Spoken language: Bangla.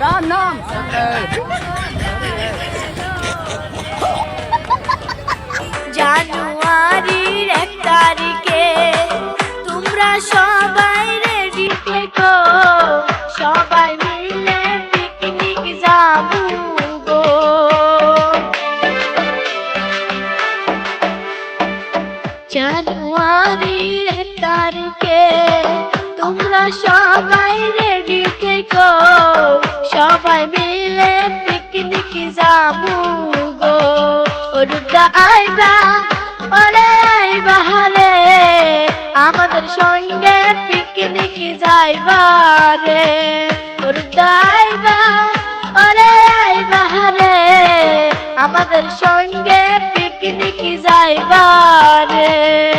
রাম নাম জানুয়ারির এক তারিখে তোমরা সবাই জানুয়ারি তারিখে তোমরা সবাই রেডি থেকো। সবাই মিলে পিকনিক যাব গো। ওরুটা আইবা, ওরে আইবা হলে আমাদের সঙ্গে পিকনিক যাইবা রে। ওরুটা পিকনিক যাইবারে